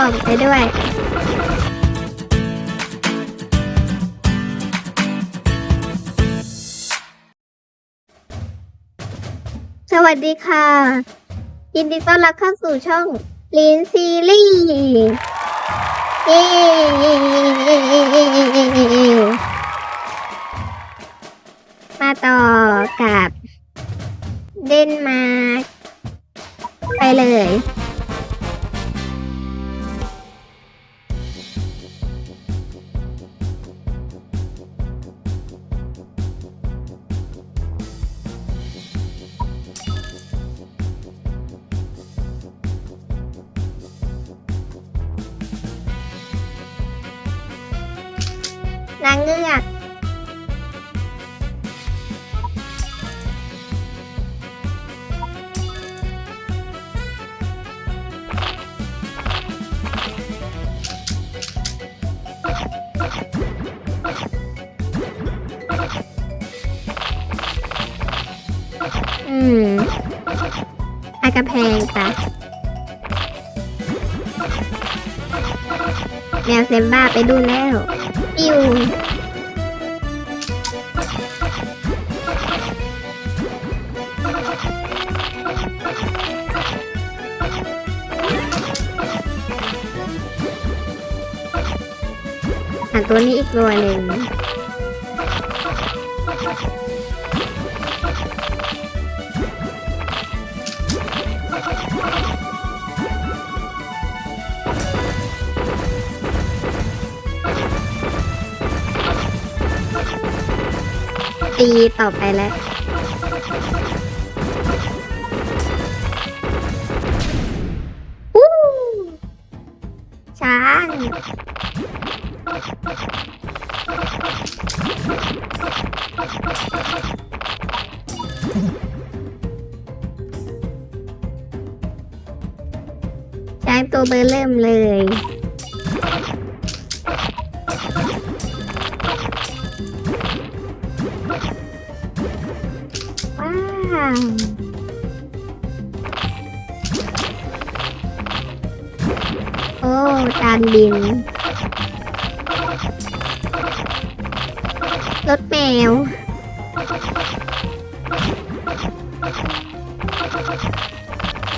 ล่องไปด้วย สวัสดีค่ะ ยินดีต้อนรับเข้าสู่ช่องลินซีรีส์เย้มาต่อกับเดนมาร์กไปเลยางเงือกอืมอากระแพงค่ะแมวเซมบ้าไปดูแล้ว ปิวอะตัวนี้อีกตัวหนึ่ง ตีต่อไปแล้วอู้ช้างช้างตัวเบอร์เริ่มเลย จานบิน รถแมว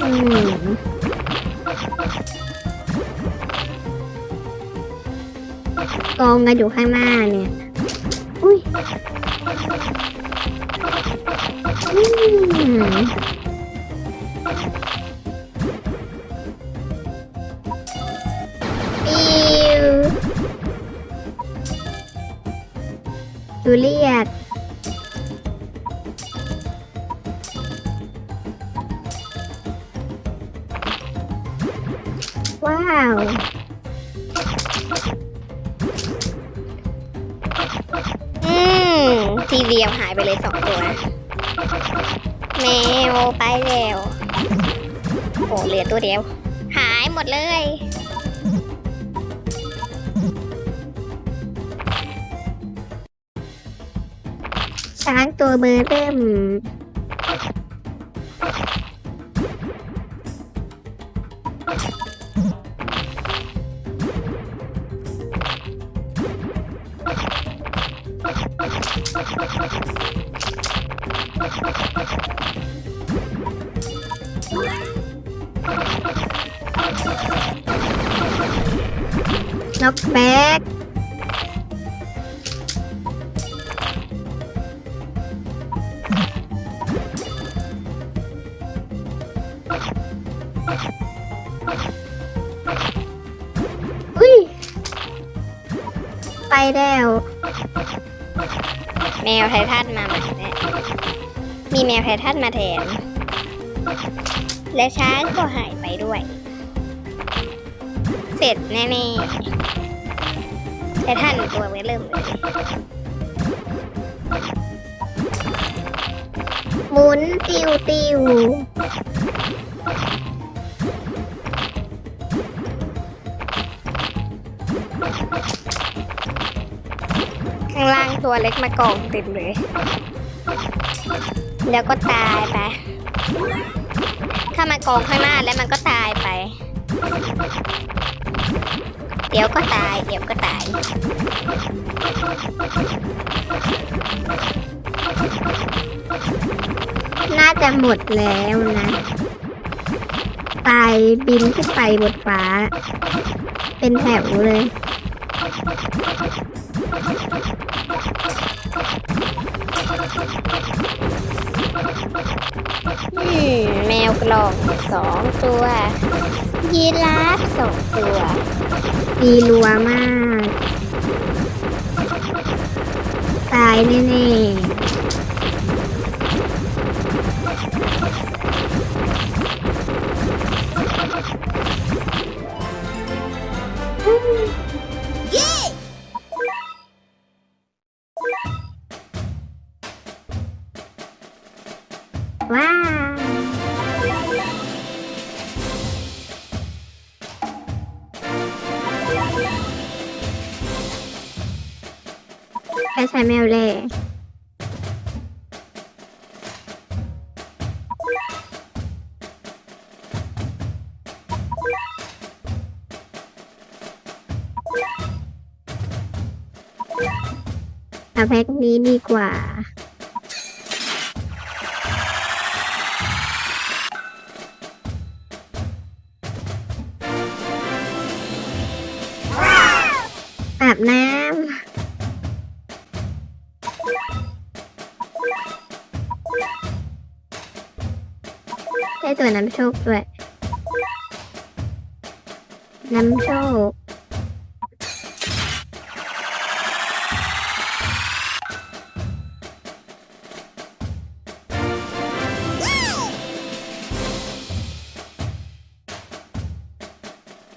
อืมกองกันอยู่ข้างหน้าเนี่ย อุ้ยอืม เดียวหายไปเลยสองตัวแมวไปแล้วโอ้เหลือตัวเดียว หายหมดเลย ช้างตัวเบอร์เริ่ม นกแบ็กอุ้ย ไปแล้ว แมวไททันมาใหม่แล้วมีแมวไททันมาแทน และช้างก็หายไปด้วย เสร็จแน่ๆ ไททันตัวเริ่มเลยหมุนติวติวข้างล่างตัวเล็กมากองเต็มเลย แล้วก็ตายไป ถ้ามากองข้างหน้าแล้วมันก็ตายไป เดี๋ยวก็ตาย เดี๋ยวก็ น่าจะหมดแล้วนะตายบินขึ้นไปบนฟ้า เป็นแถวเลยมแมวกลองสองตัว ยีราฟสองตัว ดีรัวมาก ตายแน่ๆ แมวเล่เอาแพ็คนี้ดีกว่าอาบน้ำ ตัวน้ำโชคด้วย น้ำโชค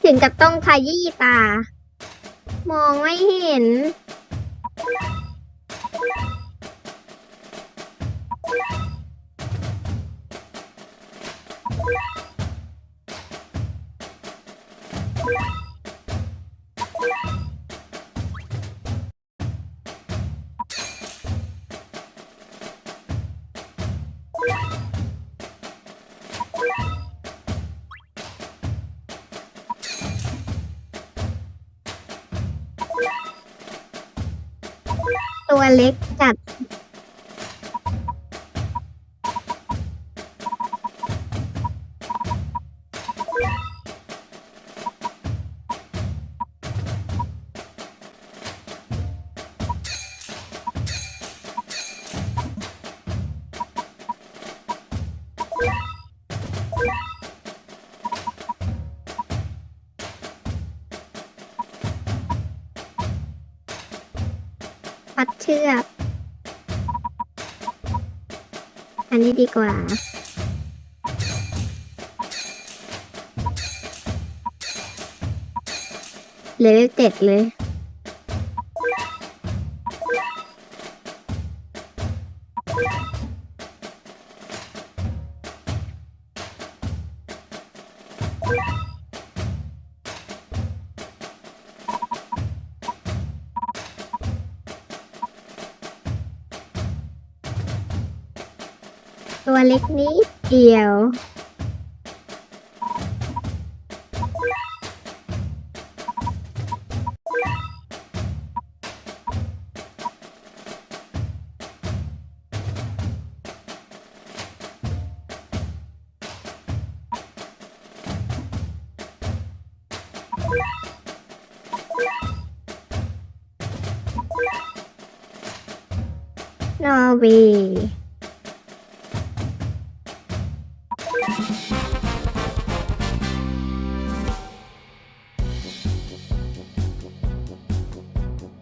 ถึงกับต้องขยี้ตา มองไม่เห็น ตัวเล็กจัด เชือก อันนี้ดีกว่า เลเวลเจ็ดเลยตัว เล็กนิดเดียว นอร์เวย์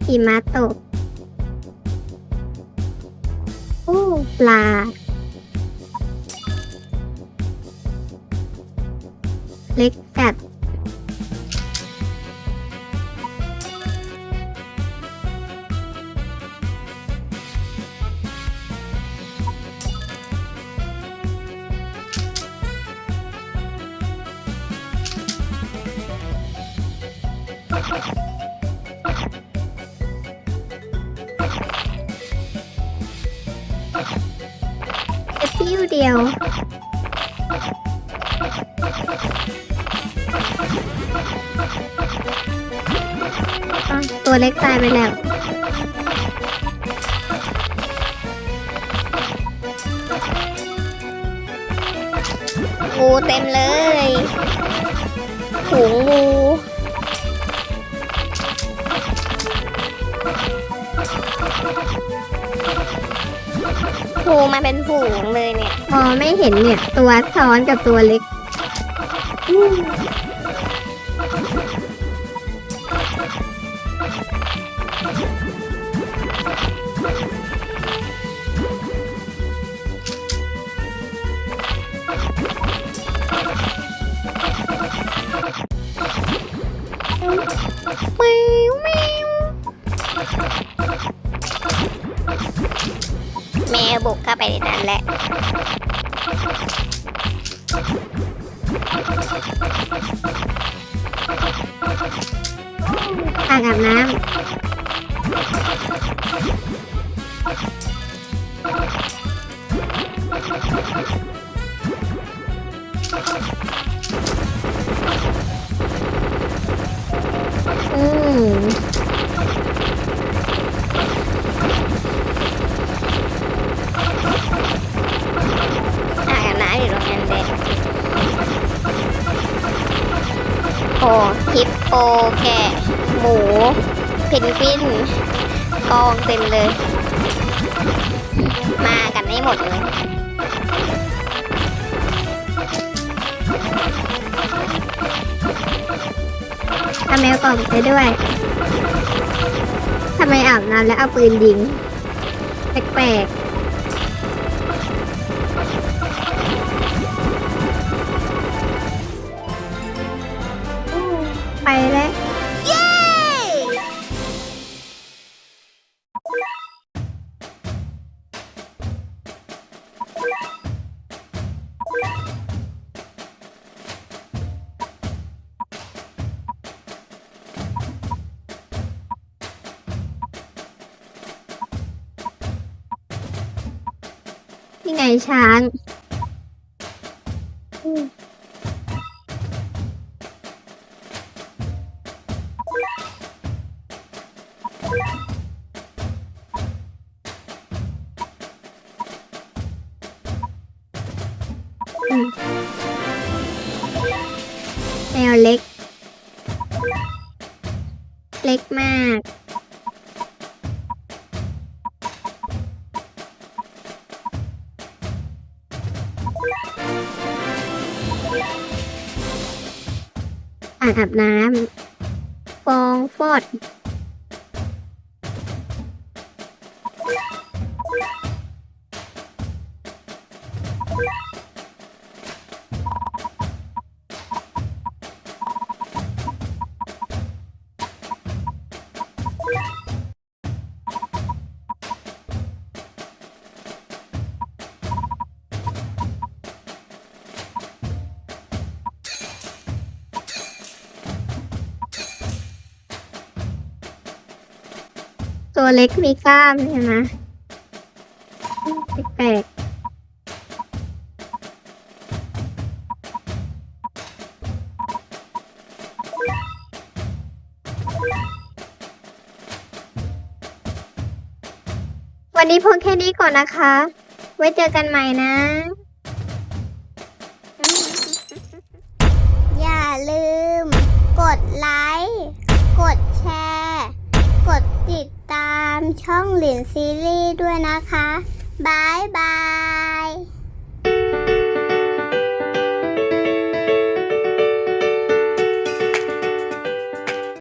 หิมะตกโอ้ปลา เล็กจัด แค่ปิ้วเดียว ตัวเล็กตายไปแล้วงูเต็มเลยฝูงงู งูมาเป็นฝูงเลยเนี่ย มองไม่เห็นเนี่ย ตัวซ้อนกับตัวเล็ก ในนั้นแหละอ่างอาบน้ำ นกวินกองเต็มเลย มากันได้หมดเลยทำแมวกล่อมไปด้วยทำไมอาบน้ำแล้วเอาปืนยิง แปลกๆไปแล้ว ช้างแมวเล็ก อ่างอาบน้ำฟองฟอด ตัวเล็กมีกล้ามใช่ไหมแปลกๆวันนี้พอแค่นี้ก่อนนะคะ ไว้เจอกันใหม่นะ อย่าลืม กดไลค์ กดแชร์ กดติด ตามช่องหลินซีรีส์ด้วยนะคะบายบาย